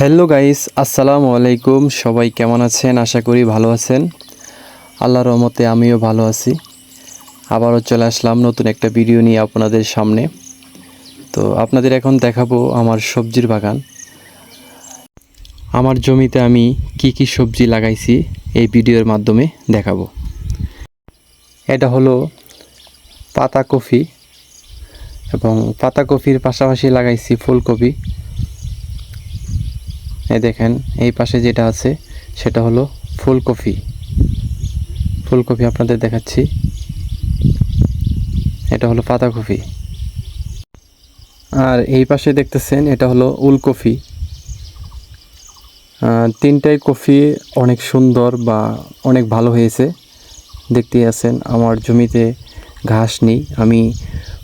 Hello guys আসসালামু আলাইকুম সবাই কেমন আছেন? আশা করি ভালো আছেন। আল্লাহর রহমতে আমিও ভালো আছি। আবারও চলে আসলাম নতুন একটা ভিডিও নিয়ে আপনাদের সামনে। তো আপনাদের এখন দেখাবো আমার সবজির বাগান। আমার জমিতে আমি কি কি সবজি লাগাইছি এই ভিডিওর মাধ্যমে দেখাবো। এটা হলো পাতা পাতাকপি এবং পাতাকপির পাশাপাশি লাগাইছি ফুলকপি। এই দেখেন, এই পাশে যেটা আছে, সেটা হলো ফুলকপি। ফুলকপি আপনাদের দেখাচ্ছি। এটা হলো পাতাকপি। আর এই পাশে দেখতেছেন, এটা হলো উলকপি। তিনটাই কফি অনেক সুন্দর বা অনেক ভালো হয়েছে। দেখতেই আছেন, আমার জমিতে ঘাস নেই। আমি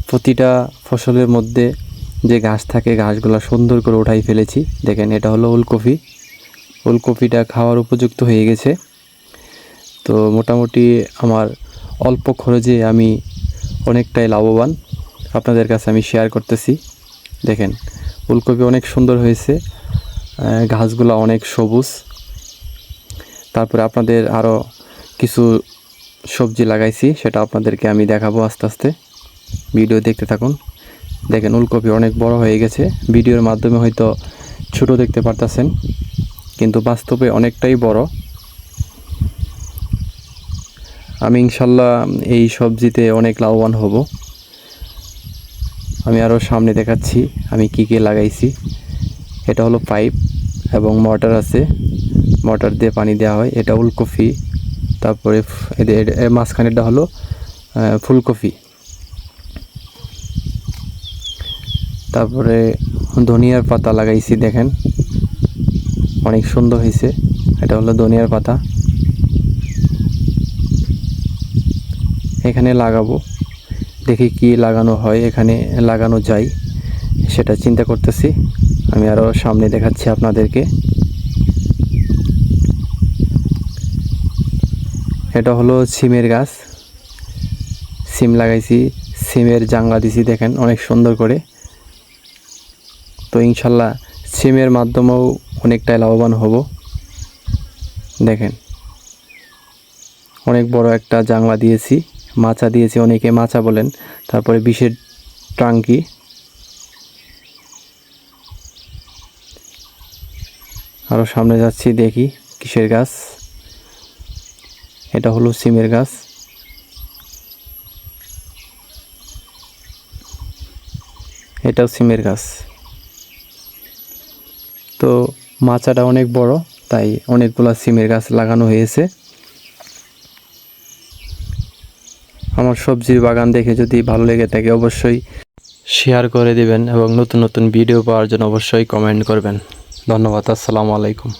প্রতিটা ফসলের মধ্যে যে ঘাস থাকে ঘাসগুলো সুন্দর করে উঠাই ফেলেছি। দেখেন, এটা হলো উলকপি উলকপিটা খাওয়ার উপযুক্ত হয়ে গেছে। তো মোটামুটি আমার অল্প খরচে আমি অনেকটাই লাভবান। আপনাদের কাছে আমি শেয়ার করতেছি। দেখেন ফুলকপি অনেক সুন্দর হয়েছে। ঘাসগুলো অনেক সবুজ। তারপরে আপনাদের আরও কিছু সবজি লাগাইছি, সেটা আপনাদেরকে আমি দেখাবো আস্তে আস্তে। ভিডিও দেখতে থাকুন। দেখেন, উলকপি অনেক বড় হয়ে গেছে। ভিডিওর মাধ্যমে হয়তো ছোট দেখতে পারতেছেন, কিন্তু বাস্তবে অনেকটাই বড়। আমি ইনশাল্লাহ এই সবজিতে অনেক লাভবান হব। আমি আরও সামনে দেখাচ্ছি, আমি কী কী লাগাইছি। এটা হলো পাইপ এবং মোটর আছে। মোটর দিয়ে পানি দেওয়া হয়। এটা উলকপি, তারপরে এদের এর মাঝখানেরটা হলো ফুলকপি। তারপরে ধনিয়ার পাতা লাগাইছি, দেখেন। অনেক সুন্দর হয়েছে। এটা হলো ধনিয়ার পাতা। এখানে লাগাবো। দেখি কি লাগানো হয়, এখানে লাগানো যায়, সেটা চিন্তা করতেছি। আমি আরও সামনে দেখাচ্ছি আপনাদেরকে। এটা হলো সিমের গাছ। সিম লাগাইছি, সিমের জাঙ্গা দিছি, দেখেন, অনেক সুন্দর করে। তো ইনশাল্লাহ সিমের মাধ্যমেও অনেকটাই লাভবান হব। দেখেন, অনেক বড় একটা জাংলা দিয়েছি, মাচা দিয়েছি, অনেকে মাচা বলেন, তারপরে বিষের টাঙ্কি। আরও সামনে যাচ্ছি, দেখি কিসের গাছ। এটা হলো সিমের গাছ। এটাও সিমের গাছ। তো মাচাটা অনেক বড়, তাই অনেকগুলো সিমের গাছ লাগানো হয়েছে। আমার সবজির বাগান দেখে যদি ভালো লেগে থাকে অবশ্যই শেয়ার করে দিবেন এবং নতুন নতুন ভিডিও পাওয়ার জন্য অবশ্যই কমেন্ট করবেন। ধন্যবাদ, আসসালামু আলাইকুম।